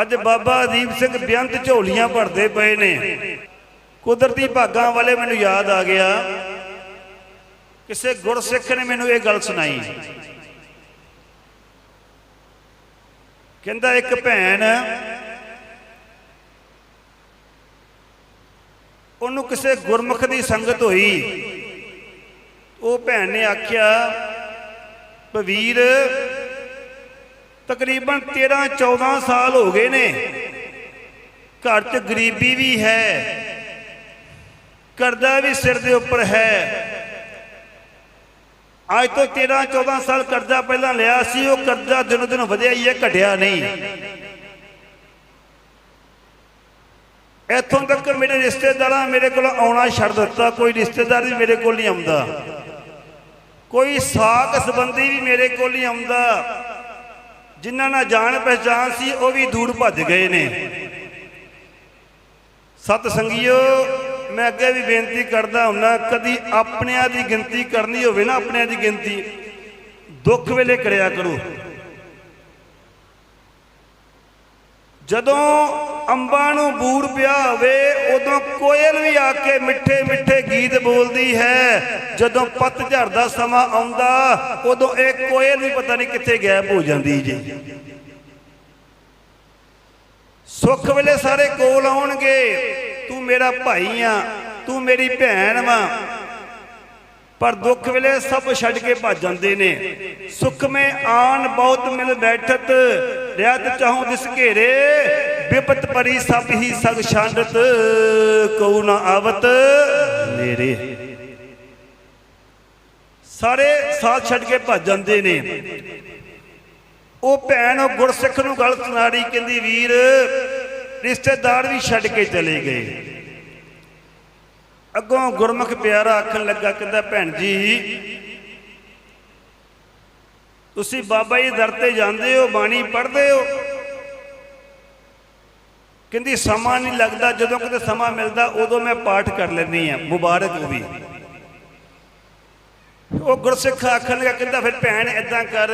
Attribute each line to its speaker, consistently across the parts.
Speaker 1: ਅੱਜ ਬਾਬਾ ਅਦੀਪ ਸਿੰਘ ਬੇਅੰਤ ਝੋਲੀਆਂ ਭਰਦੇ ਪਏ ਨੇ। ਕੁਦਰਤੀ ਭਾਗਾਂ ਵਾਲੇ ਮੈਨੂੰ ਯਾਦ ਆ ਗਿਆ। ਕਿਸੇ ਗੁਰਸਿੱਖ ਨੇ ਮੈਨੂੰ ਇਹ ਗੱਲ ਸੁਣਾਈ। ਕਹਿੰਦਾ, ਇੱਕ ਭੈਣ, ਉਹਨੂੰ ਕਿਸੇ ਗੁਰਮੁਖ ਦੀ ਸੰਗਤ ਹੋਈ। ਉਹ ਭੈਣ ਨੇ ਆਖਿਆ ਪਵੀਰ ਤਕਰੀਬਨ 13 14 ਸਾਲ ਹੋ ਗਏ ਨੇ। ਘਰ 'ਚ ਗਰੀਬੀ ਵੀ ਹੈ। ਕਰਜ਼ਾ ਵੀ ਸਿਰ ਦੇ ਉੱਪਰ ਹੈ। ਅੱਜ ਤੋਂ 13 14 ਸਾਲ ਕਰਜ਼ਾ ਪਹਿਲਾਂ ਲਿਆ ਸੀ, ਉਹ ਕਰਜ਼ਾ ਦਿਨੋ ਦਿਨ ਵਧਿਆ ਹੀ ਹੈ, ਘਟਿਆ ਨਹੀਂ। ਇੱਥੋਂ ਤੱਕ ਮੇਰੇ ਰਿਸ਼ਤੇਦਾਰਾਂ ਮੇਰੇ ਕੋਲ ਆਉਣਾ ਛੱਡ ਦਿੱਤਾ, ਕੋਈ ਰਿਸ਼ਤੇਦਾਰ ਵੀ ਮੇਰੇ ਕੋਲ ਨਹੀਂ ਆਉਂਦਾ। ਕੋਈ ਸਾਕ ਸੰਬੰਧੀ ਵੀ ਮੇਰੇ ਕੋਲ ਨਹੀਂ ਆਉਂਦਾ। ਜਿਨ੍ਹਾਂ ਨਾਲ ਜਾਣ ਪਹਿਚਾਨ ਸੀ, ਉਹ ਵੀ ਦੂਰ ਭੱਜ ਗਏ ਨੇ। ਸਤ ਸੰਗੀਓ ਮੈਂ ਅੱਗੇ ਵੀ ਬੇਨਤੀ ਕਰਦਾ ਹੁੰਨਾ, ਕਦੀ ਆਪਣਿਆਂ ਦੀ ਗਿਣਤੀ ਕਰਨੀ ਹੋਵੇ ਨਾ, ਆਪਣਿਆਂ ਦੀ ਗਿਣਤੀ, ਦੁੱਖ ਵੇਲੇ ਕਰਿਆ ਕਰੋ। ਜਦੋਂ ਅੰਬਾਂ ਨੂੰ ਬੂਰ ਪਿਆ ਹੋਵੇ ਉਦੋਂ ਕੋਇਲ ਵੀ ਆ ਕੇ ਮਿੱਠੇ ਮਿੱਠੇ ਗੀਤ ਬੋਲਦੀ ਹੈ। ਜਦੋਂ ਪਤਝੜ ਦਾ ਸਮਾਂ ਆਉਂਦਾ, ਉਦੋਂ ਇਹ ਕੋਇਲ ਵੀ ਪਤਾ ਨਹੀਂ ਕਿੱਥੇ ਗਾਇਬ ਹੋ ਜਾਂਦੀ ਜੀ। ਸੁੱਖ ਵੇਲੇ ਸਾਰੇ ਕੋਲ ਆਉਣਗੇ, ਤੂੰ ਮੇਰਾ ਭਾਈ ਆ, ਤੂੰ ਮੇਰੀ ਭੈਣ ਵਾ। ਪਰ ਦੁੱਖ ਵੇਲੇ ਸਭ ਛੱਡ ਕੇ ਭੱਜ ਜਾਂਦੇ ਨੇ। ਸੁਖ ਮੇ ਆਨ ਬਹੁਤ ਮਿਲ ਬੈਠਤ, ਰਿਆਤ ਚਾਹੂੰ ਦਿਸ ਘੇਰੇ ਬਿਪਤ ਪਰੀ ਸਭ ਹੀ ਸਗ ਛਾਂਡਤ, ਕਉ ਨਾ ਆਵਤ ਨੇਰੇ। ਸਾਰੇ ਸਾਥ ਛੱਡ ਕੇ ਭੱਜ ਜਾਂਦੇ ਨੇ। ਉਹ ਭੈਣ ਉਹ ਗੁਰਸਿੱਖ ਨੂੰ ਗੱਲ ਸੁਣਾੜੀ, ਕਹਿੰਦੀ, ਵੀਰ, ਰਿਸ਼ਤੇਦਾਰ ਵੀ ਛੱਡ ਕੇ ਚਲੇ ਗਏ। ਅੱਗੋਂ ਗੁਰਮੁਖ ਪਿਆਰਾ ਆਖਣ ਲੱਗਾ, ਕਹਿੰਦਾ, ਭੈਣ ਜੀ, ਤੁਸੀਂ ਬਾਬਾ ਜੀ ਦਰ ਤੇ ਜਾਂਦੇ ਹੋ, ਬਾਣੀ ਪੜ੍ਹਦੇ ਹੋ ਕਹਿੰਦੀ, ਸਮਾਂ ਨਹੀਂ ਲੱਗਦਾ, ਜਦੋਂ ਕਿਤੇ ਸਮਾਂ ਮਿਲਦਾ, ਉਦੋਂ ਮੈਂ ਪਾਠ ਕਰ ਲੈਂਦੀ ਆ ਮੁਬਾਰਕ ਉਹ ਵੀ। ਉਹ ਗੁਰਸਿੱਖ ਆਖਣ ਲੱਗਾ, ਕਹਿੰਦਾ, ਫਿਰ ਭੈਣ ਇਦਾਂ ਕਰ।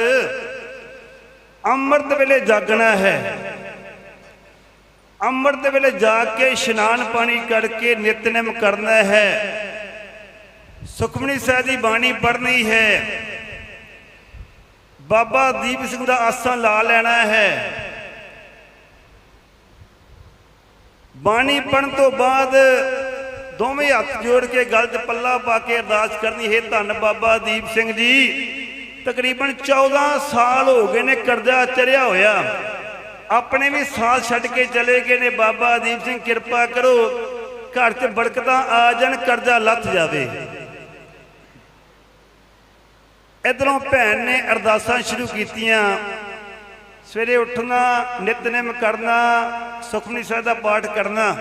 Speaker 1: ਅੰਮ੍ਰਿਤ ਵੇਲੇ ਜਾਗਣਾ ਹੈ। ਅੰਮ੍ਰਿਤ ਵੇਲੇ ਜਾ ਕੇ ਇਸ਼ਨਾਨ ਪਾਣੀ ਕਰਕੇ ਨਿਤਨੇਮ ਕਰਨਾ ਹੈ। ਸੁਖਮਨੀ ਸਾਹਿਬ ਦੀ ਬਾਣੀ ਪੜ੍ਹਨੀ ਹੈ। ਬਾਬਾ ਦੀਪ ਸਿੰਘ ਦਾ ਆਸਣ ਲਾ ਲੈਣਾ ਹੈ। ਬਾਣੀ ਪੜਨ ਤੋਂ ਬਾਅਦ ਦੋਵੇਂ ਹੱਥ ਜੋੜ ਕੇ ਗਲ 'ਚ ਪੱਲਾ ਪਾ ਕੇ ਅਰਦਾਸ ਕਰਨੀ, ਹੈ ਧੰਨ ਬਾਬਾ ਦੀਪ ਸਿੰਘ ਜੀ, ਤਕਰੀਬਨ 14 ਸਾਲ ਹੋ ਗਏ ਨੇ ਕਰਜ਼ਾ ਚੜਿਆ ਹੋਇਆ। ਆਪਣੇ ਵੀ ਸਾਲ ਛੱਡ ਕੇ ਚਲੇ ਗਏ ਨੇ, ਬਾਬਾ ਦੀਪ ਸਿੰਘ, ਕਿਰਪਾ ਕਰੋ, ਘਰ 'ਚ ਬਰਕਤਾਂ ਆ ਜਾਣ, ਕਰਜ਼ਾ ਲੱਥ ਜਾਵੇ। ਇਧਰੋਂ ਭੈਣ ਨੇ ਅਰਦਾਸਾਂ ਸ਼ੁਰੂ ਕੀਤੀਆਂ। ਸਵੇਰੇ ਉੱਠਣਾ, ਨਿਤਨੇਮ ਕਰਨਾ ਸੁਖਮਨੀ ਸਾਹਿਬ ਦਾ ਪਾਠ ਕਰਨਾ।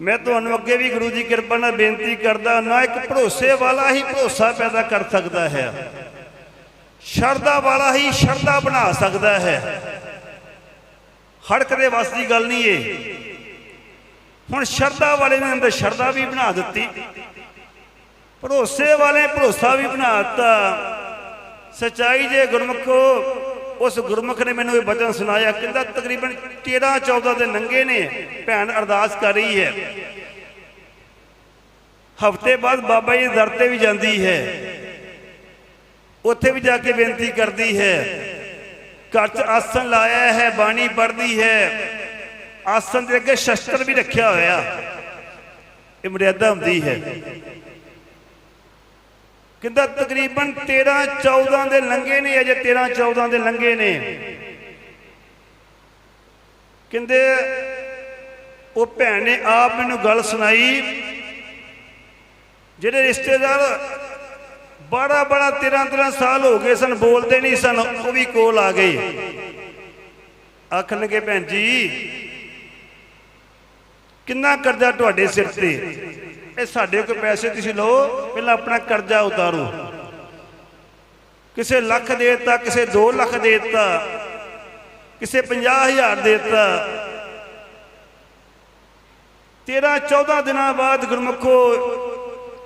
Speaker 1: ਮੈਂ ਤੁਹਾਨੂੰ ਅੱਗੇ ਵੀ ਗੁਰੂ ਜੀ ਕਿਰਪਾ ਨਾਲ ਬੇਨਤੀ ਕਰਦਾ, ਨਾ ਇੱਕ ਭਰੋਸੇ ਵਾਲਾ ਹੀ ਭਰੋਸਾ ਪੈਦਾ ਕਰ ਸਕਦਾ ਹੈ। ਸ਼ਰਧਾ ਵਾਲਾ ਹੀ ਸ਼ਰਧਾ ਬਣਾ ਸਕਦਾ ਹੈ। ਹੜਕ ਦੇ ਵਸ ਦੀ ਗੱਲ ਨਹੀਂ ਏ ਹੁਣ ਸ਼ਰਧਾ ਵਾਲੇ ਨੇ ਅੰਦਰ ਸ਼ਰਧਾ ਵੀ ਬਣਾ ਦਿੱਤੀ। ਭਰੋਸੇ ਵਾਲੇ ਭਰੋਸਾ ਵੀ ਬਣਾ ਦਿੱਤਾ। ਸਚਾਈ ਜੇ ਗੁਰਮੁਖੋ, ਉਸ ਗੁਰਮੁਖ ਨੇ ਮੈਨੂੰ ਇਹ ਬਚਨ ਸੁਣਾਇਆ, ਕਹਿੰਦਾ ਤਕਰੀਬਨ 13 14 ਦੇ ਨੰਗੇ ਨੇ, ਭੈਣ ਅਰਦਾਸ ਕਰ ਰਹੀ ਹੈ। ਹਫ਼ਤੇ ਬਾਅਦ ਬਾਬਾ ਜੀ ਦੇ ਦਰ ਤੇ ਵੀ ਜਾਂਦੀ ਹੈ। ਉੱਥੇ ਵੀ ਜਾ ਕੇ ਬੇਨਤੀ ਕਰਦੀ ਹੈ। ਘਰ 'ਚ ਆਸਣ ਲਾਇਆ ਹੈ, ਬਾਣੀ ਪੜ੍ਹਦੀ ਹੈ। ਆਸਣ ਦੇ ਅੱਗੇ ਸ਼ਸਤਰ ਵੀ ਰੱਖਿਆ ਹੋਇਆ। ਇਹ ਮਰਿਆਦਾ ਹੁੰਦੀ ਹੈ। ਕਹਿੰਦਾ ਤਕਰੀਬਨ 13 14 ਦੇ ਲੰਗੇ ਨੇ, ਅਜੇ 13 14 ਦੇ ਲੰਗੇ ਨੇ। ਕਹਿੰਦੇ ਉਹ ਭੈਣ ਨੇ ਆਪ ਮੈਨੂੰ ਗੱਲ ਸੁਣਾਈ, ਜਿਹੜੇ ਰਿਸ਼ਤੇਦਾਰ ਬੜਾ ਬੜਾ 13 13 ਸਾਲ ਹੋ ਗਏ ਸਨ, ਬੋਲਦੇ ਨਹੀਂ ਸਨ, ਉਹ ਵੀ ਕੋਲ ਆ ਗਏ। ਆਖਣ ਆਖਣਗੇ ਭੈਣ ਜੀ, ਕਿੰਨਾ ਕਰਜ਼ਾ ਤੁਹਾਡੇ ਸਿਰ ਤੇ? ਇਹ ਸਾਡੇ ਕੋਲ ਪੈਸੇ ਤੁਸੀਂ ਲਓ, ਪਹਿਲਾਂ ਆਪਣਾ ਕਰਜ਼ਾ ਉਤਾਰੋ। ਕਿਸੇ ਲੱਖ ਦੇ ਦਿੱਤਾ, ਕਿਸੇ 2 ਲੱਖ ਦੇ ਦਿੱਤਾ, ਕਿਸੇ 50000 ਦੇ ਦਿੱਤਾ। 13 14 ਦਿਨਾਂ ਬਾਅਦ ਗੁਰਮੁਖੋ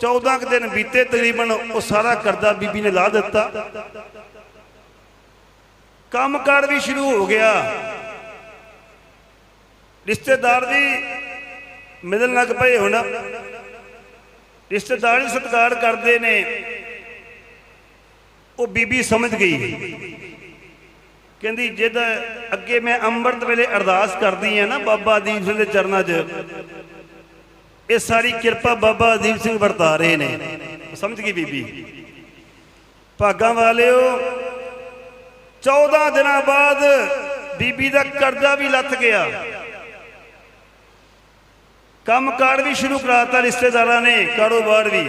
Speaker 1: 14 ਕੁ ਦਿਨ ਬੀਤੇ ਤਕਰੀਬਨ ਉਹ ਸਾਰਾ ਕਰਜ਼ਾ ਬੀਬੀ ਨੇ ਲਾ ਦਿੱਤਾ। ਕੰਮਕਾਰ ਵੀ ਸ਼ੁਰੂ ਹੋ ਗਿਆ। ਰਿਸ਼ਤੇਦਾਰ ਵੀ ਮਿਲਣ ਲੱਗ ਪਏ ਹੁਣ। ਰਿਸ਼ਤੇਦਾਰ ਸਤਿਕਾਰ ਕਰਦੇ ਨੇ, ਉਹ ਬੀਬੀ ਸਮਝ ਗਈ। ਕਹਿੰਦੀ, ਜਦ ਅੱਗੇ ਮੈਂ ਅੰਮ੍ਰਿਤ ਵੇਲੇ ਅਰਦਾਸ ਕਰਦੀ ਆ ਨਾ ਬਾਬਾ ਦੀਪ ਸਿੰਘ ਦੇ ਚਰਨਾਂ 'ਚ, ਇਹ ਸਾਰੀ ਕਿਰਪਾ ਬਾਬਾ ਦੀਪ ਸਿੰਘ ਵਰਤਾ ਰਹੇ ਨੇ। ਸਮਝ ਗਈ ਬੀਬੀ? ਭਾਗਾਂ ਵਾਲਿਓ 14 ਦਿਨਾਂ ਬਾਅਦ ਬੀਬੀ ਦਾ ਕਰਜ਼ਾ ਵੀ ਲੱਥ ਗਿਆ। ਕੰਮਕਾਰ ਵੀ ਸ਼ੁਰੂ ਕਰਾਤਾ ਰਿਸ਼ਤੇਦਾਰਾਂ ਨੇ ਕਾਰੋਬਾਰ ਵੀ।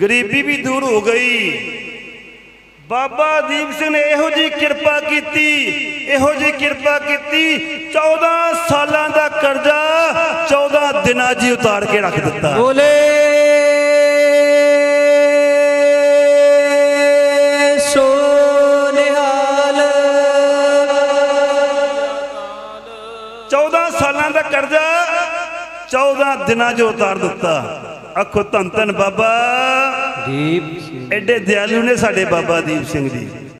Speaker 1: ਗਰੀਬੀ ਵੀ ਦੂਰ ਹੋ ਗਈ। ਬਾਬਾ ਦੀਪ ਸਿੰਘ ਨੇ ਇਹੋ ਜੀ ਕਿਰਪਾ ਕੀਤੀ ਇਹੋ ਜੀ ਕਿਰਪਾ ਕੀਤੀ 14 ਸਾਲਾਂ ਦਾ ਕਰਜ਼ਾ 14 ਦਿਨਾਂ ਹੀ ਉਤਾਰ ਕੇ ਰੱਖ ਦਿੱਤਾ।
Speaker 2: ਬੋਲੇ। ਸੋ ਨਿਹਾਲ
Speaker 1: 14 ਸਾਲਾਂ ਦਾ ਕਰਜ਼ਾ 14 ਦਿਨਾਂ 'ਚ ਉਤਾਰ ਦਿੱਤਾ। ਆਖੋ ਧੰਨ ਧੰਨ ਬਾਬਾ।
Speaker 2: ਦੀਪ ਸਿੰਘ।
Speaker 1: ਐਡੇ ਦਿਆਲੂ ਨੇ ਸਾਡੇ ਬਾਬਾ ਦੀਪ ਸਿੰਘ ਜੀ।